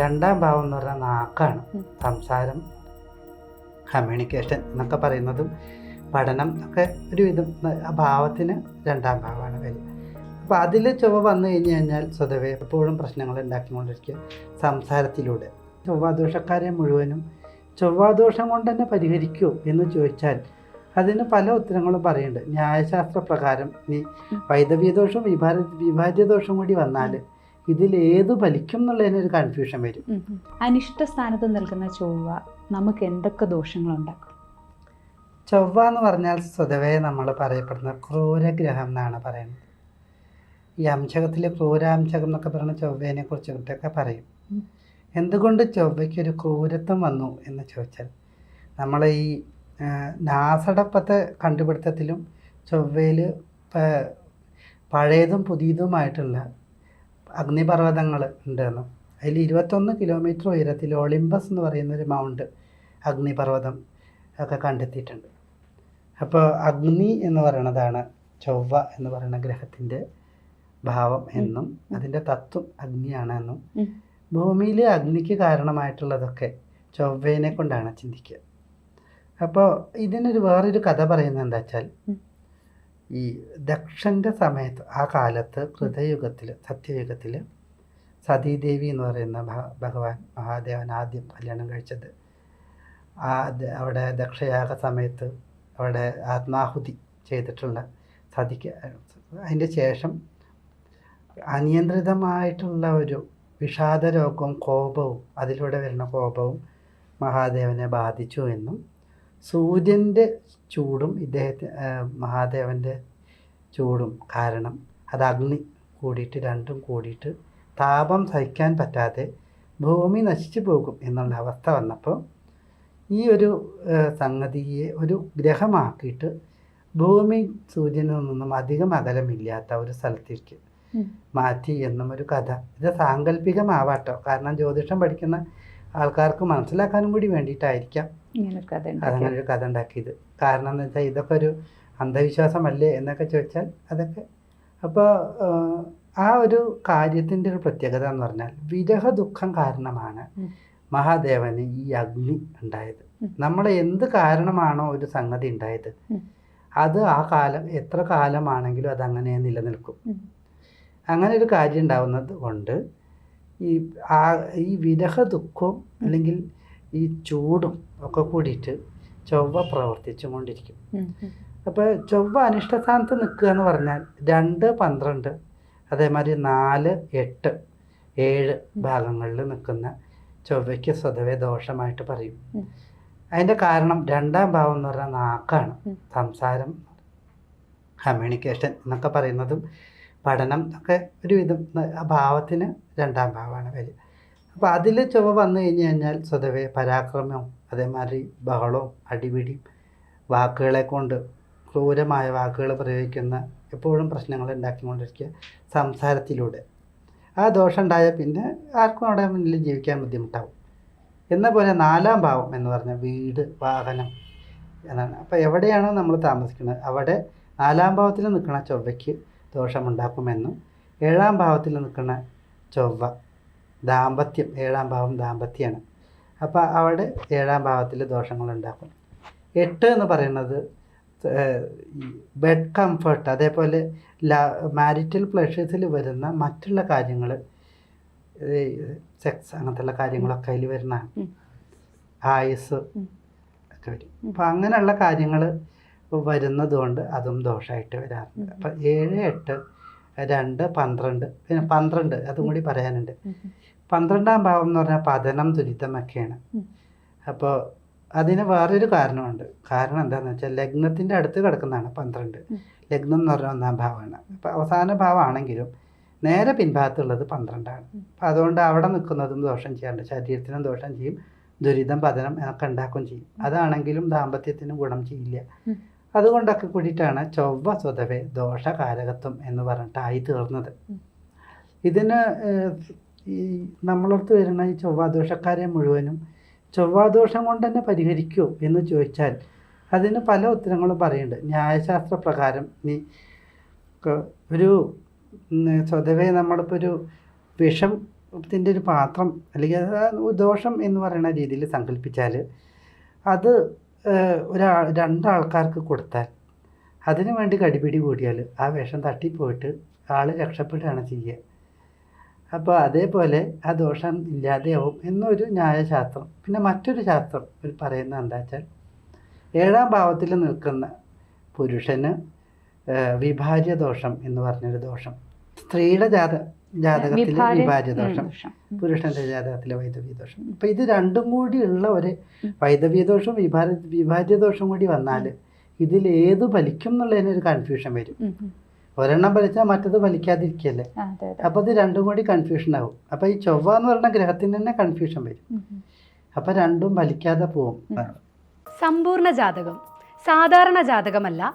രണ്ടാം ഭാവം എന്ന് പറഞ്ഞാൽ നാക്കാണ്. സംസാരം കമ്മ്യൂണിക്കേഷൻ എന്നൊക്കെ പറയുന്നതും പഠനം ഒക്കെ ഒരുവിധം ആ ഭാവത്തിന് രണ്ടാം ഭാവമാണ് വരിക. അപ്പോൾ അതിൽ ചൊവ്വ വന്നു കഴിഞ്ഞു കഴിഞ്ഞാൽ സ്വതവേ എപ്പോഴും പ്രശ്നങ്ങൾ ഉണ്ടാക്കിക്കൊണ്ടിരിക്കുക സംസാരത്തിലൂടെ. ചൊവ്വാദോഷക്കാരെ മുഴുവനും ചൊവ്വാദോഷം കൊണ്ട് തന്നെ പരിഹരിക്കൂ എന്ന് ചോദിച്ചാൽ അതിന് പല ഉത്തരങ്ങളും പറയുന്നുണ്ട്. ന്യായശാസ്ത്ര പ്രകാരം ഇനി വൈദവ്യദോഷവും വിഭാര വിഭാജ്യദോഷവും കൂടി വന്നാൽ ഇതിൽ ഏത് ഫലിക്കും എന്നുള്ളതിന് ഒരു കൺഫ്യൂഷൻ വരും. അനിഷ്ട സ്ഥാനത്ത് നിൽക്കുന്ന ചൊവ്വ നമുക്ക് എന്തൊക്കെ ദോഷങ്ങളുണ്ടാക്കും ചൊവ്വ എന്ന് പറഞ്ഞാൽ സ്വതവേ നമ്മൾ പറയപ്പെടുന്ന ക്രൂരഗ്രഹം എന്നാണ് പറയുന്നത് ഈ അംശകത്തിൽ ക്രൂരാംശകം എന്നൊക്കെ പറയുന്ന ചൊവ്വേനെ കുറിച്ചിട്ടൊക്കെ പറയും. എന്തുകൊണ്ട് ചൊവ്വയ്ക്ക് ഒരു ക്രൂരത്വം വന്നു എന്ന് ചോദിച്ചാൽ നമ്മൾ ഈ നാസടപ്പത്തെ കണ്ടുപിടുത്തത്തിലും ചൊവ്വയിൽ പഴയതും പുതിയതുമായിട്ടുള്ള അഗ്നിപർവതങ്ങൾ ഉണ്ടെന്ന് അതിൽ ഇരുപത്തൊന്ന് കിലോമീറ്റർ ഉയരത്തിൽ ഒളിമ്പസ് എന്ന് പറയുന്ന ഒരു മൗണ്ട് അഗ്നിപർവതം ഒക്കെ കണ്ടെത്തിയിട്ടുണ്ട്. അപ്പോൾ അഗ്നി എന്ന് പറയുന്നതാണ് ചൊവ്വ എന്ന് പറയുന്ന ഗ്രഹത്തിന്റെ ഭാവം എന്നും അതിന്റെ തത്വം അഗ്നിയാണ് എന്നും ഭൂമിയിൽ അഗ്നിക്ക് കാരണമായിട്ടുള്ളതൊക്കെ ചൊവ്വേനെ കൊണ്ടാണ് ചിന്തിക്കുക. അപ്പോൾ ഇതിനൊരു വേറൊരു കഥ പറയുന്നത് എന്താ വെച്ചാൽ. ഈ ദക്ഷന്റെ സമയത്ത് ആ കാലത്ത് കൃതയുഗത്തിൽ സത്യയുഗത്തിൽ സതീദേവി എന്ന് പറയുന്ന ഭഗവാൻ മഹാദേവൻ ആദ്യം കല്യാണം കഴിച്ചത്. ആ അവിടെ ദക്ഷയാഗ സമയത്ത് അവിടെ ആത്മാഹുതി ചെയ്തിട്ടുള്ള സതിക്ക് അതിന്റെ ശേഷം അനിയന്ത്രിതമായിട്ടുള്ള ഒരു വിഷാദ രോഗവും കോപവും അതിലൂടെ വരുന്ന കോപവും മഹാദേവനെ ബാധിച്ചു എന്നും സൂര്യന്റെ ചൂടും ഇദ്ദേഹത്തെ മഹാദേവന്റെ ചൂടും കാരണം അത് അഗ്നി കൂടിയിട്ട് രണ്ടും കൂടിയിട്ട് താപം സഹിക്കാൻ പറ്റാതെ ഭൂമി നശിച്ചു പോകും എന്നുള്ള അവസ്ഥ വന്നപ്പോൾ ഈ ഒരു സംഗതിയെ ഒരു ഗ്രഹമാക്കിയിട്ട് ഭൂമി സൂര്യനിൽ നിന്നും അധികം അകലമില്ലാത്ത ഒരു സ്ഥലത്തേക്ക് മാറ്റി എന്നും ഒരു കഥ. ഇത് സാങ്കല്പികമാവാട്ടോ. കാരണം ജ്യോതിഷം പഠിക്കുന്ന ആൾക്കാർക്ക് മനസ്സിലാക്കാനും കൂടി വേണ്ടിയിട്ടായിരിക്കാം. ഇങ്ങനെ കഥ ഉണ്ടാക്കിയത്. ഒരു കഥ ഉണ്ടാക്കിയത്. കാരണം എന്ന് വെച്ചാൽ ഇതൊക്കെ ഒരു അന്ധവിശ്വാസമല്ലേ എന്നൊക്കെ ചോദിച്ചാൽ അതൊക്കെ. അപ്പോൾ ആ ഒരു കാര്യത്തിന്റെ ഒരു പ്രത്യേകത എന്ന് പറഞ്ഞാൽ വിരഹ ദുഃഖം കാരണമാണ്. മഹാദേവന് ഈ അഗ്നി ഉണ്ടായത്. നമ്മൾ നമ്മളെ എന്ത് കാരണമാണോ ഒരു സംഗതി ഉണ്ടായത് അത് ആ കാലം എത്ര കാലമാണെങ്കിലും അത് അങ്ങനെ നിലനിൽക്കും. അങ്ങനെ ഒരു കാര്യം ഉണ്ടാവുന്നത് കൊണ്ട് ഈ ആ ഈ വിരഹ ദുഃഖം അല്ലെങ്കിൽ ഈ ചൂടും ഒക്കെ കൂടിയിട്ട് ചൊവ്വ പ്രവർത്തിച്ചു കൊണ്ടിരിക്കും. അപ്പോൾ ചൊവ്വ അനിഷ്ടസ്ഥാനത്ത് നിൽക്കുക എന്ന് പറഞ്ഞാൽ രണ്ട് പന്ത്രണ്ട് അതേമാതിരി നാല് എട്ട് ഏഴ് ഭാഗങ്ങളിൽ നിൽക്കുന്ന ചൊവ്വയ്ക്ക് സ്വതവേ ദോഷമായിട്ട് പറയും. അതിന്റെ അതിന്റെ കാരണം രണ്ടാം ഭാവം എന്ന് പറഞ്ഞാൽ നാക്കാണ്. സംസാരം കമ്മ്യൂണിക്കേഷൻ എന്നൊക്കെ പറയുന്നതും പഠനം ഒക്കെ ഒരുവിധം ആ ഭാവത്തിന് രണ്ടാം ഭാവമാണ് വരിക. അപ്പോൾ അതിൽ ചൊവ്വ വന്നു കഴിഞ്ഞ് കഴിഞ്ഞാൽ സ്വതവേ പരാക്രമവും അതേമാതിരി ബഹളവും അടിപിടിയും വാക്കുകളെ കൊണ്ട് ക്രൂരമായ വാക്കുകൾ പ്രയോഗിക്കുന്ന എപ്പോഴും പ്രശ്നങ്ങൾ ഉണ്ടാക്കിക്കൊണ്ടിരിക്കുക സംസാരത്തിലൂടെ. ആ ദോഷം ഉണ്ടായാൽ പിന്നെ ആർക്കും അവിടെ മുന്നിൽ ജീവിക്കാൻ ബുദ്ധിമുട്ടാവും. എന്ന പോലെ നാലാം ഭാവം എന്ന് പറഞ്ഞാൽ വീട് വാഹനം എന്നാണ്. അപ്പോൾ എവിടെയാണോ നമ്മൾ താമസിക്കുന്നത് അവിടെ നാലാം ഭാവത്തിൽ നിൽക്കുന്ന ചൊവ്വയ്ക്ക് ദോഷമുണ്ടാക്കുമെന്നും ഏഴാം ഭാവത്തിൽ നിൽക്കുന്ന ചൊവ്വ ദാമ്പത്യം ഏഴാം ഭാവം ദാമ്പത്യമാണ് അപ്പോൾ അവിടെ ഏഴാം ഭാവത്തിൽ ദോഷങ്ങളുണ്ടാക്കും. എട്ട് എന്ന് പറയുന്നത് ബെഡ് കംഫർട്ട് അതേപോലെ ലാ മാരിറ്റൽ പ്ലഷേഴ്സിൽ വരുന്ന മറ്റുള്ള കാര്യങ്ങൾ സെക്സ് അങ്ങനത്തെയുള്ള കാര്യങ്ങളൊക്കെ അതിൽ വരുന്ന. ആയുസ് ഒക്കെ വരും. അപ്പം അങ്ങനെയുള്ള കാര്യങ്ങൾ വരുന്നതുകൊണ്ട് അതും ദോഷമായിട്ട് വരാറുണ്ട്. അപ്പം ഏഴ് എട്ട് രണ്ട് പന്ത്രണ്ട്. പിന്നെ പന്ത്രണ്ട് അതും കൂടി പറയാനുണ്ട്. പന്ത്രണ്ടാം ഭാവം എന്ന് പറഞ്ഞാൽ പതനം ദുരിതമൊക്കെയാണ്. അപ്പോൾ അതിന് വേറൊരു കാരണമുണ്ട്. കാരണം എന്താണെന്ന് വെച്ചാൽ ലഗ്നത്തിന്റെ അടുത്ത് കിടക്കുന്നതാണ് പന്ത്രണ്ട്. ലഗ്നം എന്ന് പറഞ്ഞ ഒന്നാം ഭാവമാണ്. അപ്പോൾ അവസാന ഭാവമാണെങ്കിലും നേരെ പിൻഭാഗത്തുള്ളത് പന്ത്രണ്ടാണ്. അപ്പോൾ അതുകൊണ്ട് അവിടെ നിൽക്കുന്നതും ദോഷം ചെയ്യാറുണ്ട്. ശരീരത്തിനും ദോഷം ചെയ്യും. ദുരിതം പതനം ഒക്കെ ഉണ്ടാക്കുകയും ചെയ്യും. അതാണെങ്കിലും ദാമ്പത്യത്തിന് ഗുണം ചെയ്യില്ല. അതുകൊണ്ടൊക്കെ കൂടിയിട്ടാണ് ചൊവ്വ സ്വതവേ ദോഷകാരകത്വം എന്ന് പറഞ്ഞിട്ടായി തീർന്നത്. ഇതിന് ഈ നമ്മളടുത്ത് വരുന്ന ഈ ചൊവ്വാദോഷക്കാരെ മുഴുവനും ചൊവ്വാദോഷം കൊണ്ട് തന്നെ പരിഹരിക്കൂ എന്ന് ചോദിച്ചാൽ അതിന് പല ഉത്തരങ്ങളും പറയുന്നുണ്ട് ന്യായശാസ്ത്ര പ്രകാരം നീ ഒരു സ്വതവേ നമ്മളിപ്പോൾ ഒരു വിഷത്തിന്റെ ഒരു പാത്രം അല്ലെങ്കിൽ ദോഷം എന്ന് പറയുന്ന രീതിയിൽ സങ്കല്പിച്ചാൽ അത് ഒരാ രണ്ടാൾക്കാർക്ക് കൊടുത്താൽ അതിനു വേണ്ടി കടിപിടി കൂടിയാൽ ആ വിഷം തട്ടിപ്പോയിട്ട് ആൾ രക്ഷപ്പെടുകയാണ് ചെയ്യുക. അപ്പോൾ അതേപോലെ ആ ദോഷം ഇല്ലാതെയാവും എന്നൊരു ന്യായശാസ്ത്രം പിന്നെ മറ്റൊരു ശാസ്ത്രം പറയുന്നത് എന്താ വെച്ചാൽ ഏഴാം ഭാവത്തിൽ നിൽക്കുന്ന പുരുഷന് വിഭാര്യ ദോഷം എന്ന് പറഞ്ഞൊരു ദോഷം. സ്ത്രീയുടെ ജാത ജാതകത്തിൽ വിഭാര്യ- ദോഷം. പുരുഷന്റെ ജാതകത്തിലെ വൈദവ്യ ദോഷം അപ്പം ഇത് രണ്ടും കൂടി ഉള്ള ഒരു വൈദവ്യ ദോഷവും വിഭാര്യ വിഭാജ്യ ദോഷം കൂടി വന്നാൽ ഇതിൽ ഏത് ഫലിക്കും എന്നുള്ളതിന് ഒരു കൺഫ്യൂഷൻ വരും. ഒരെണ്ണം ഫലിച്ചാൽ മറ്റത് ഫലിക്കാതിരിക്കല്ലേ? അപ്പൊ ഇത് രണ്ടും കൂടി കൺഫ്യൂഷൻ ആവും. അപ്പൊ ഈ ചൊവ്വ എന്ന് പറയുന്ന ഗ്രഹത്തിന് തന്നെ കൺഫ്യൂഷൻ വരും. ഉം. രണ്ടും ഫലിക്കാതെ പോവും. സമ്പൂർണ ജാതകം. സാധാരണ ജാതകമല്ല.